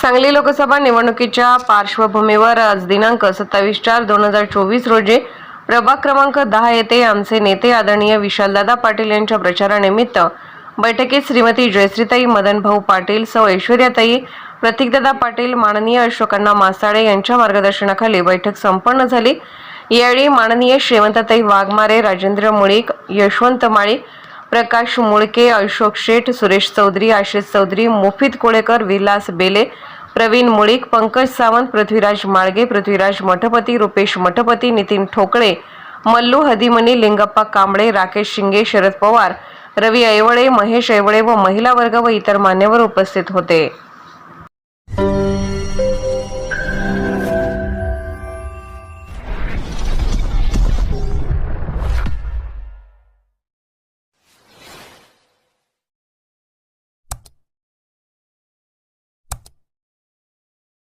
सांगली लोकसभा निवडणुकीच्या पार्श्वभूमीवर आज दिनांक सत्तावीस चार दोन हजार चोवीस रोजी प्रभाग क्रमांक दहा येथे आमचे नेते आदरणीय विशालदादा पाटील यांच्या प्रचारानिमित्त बैठकीत श्रीमती जयश्रीताई मदनभाऊ पाटील सौ ऐश्वर्याताई प्रतीकदादा पाटील माननीय अशोकांना मासाळे यांच्या मार्गदर्शनाखाली बैठक संपन्न झाली. यावेळी माननीय श्रीमंतताई वाघमारे राजेंद्र मुळीक यशवंत माळी प्रकाश मुळके अशोक शेठ सुरेश चौधरी आशिष चौधरी मोफित कोळेकर विलास बेले प्रवीण मुळीक पंकज सावंत पृथ्वीराज माळगे पृथ्वीराज मठपती रुपेश मठपती नितीन ठोकळे मल्लू हदिमनी लिंगप्पा कांबळे राकेश शिंगे शरद पवार रवी ऐवळे महेश ऐवळे व महिला वर्ग व इतर मान्यवर उपस्थित होते.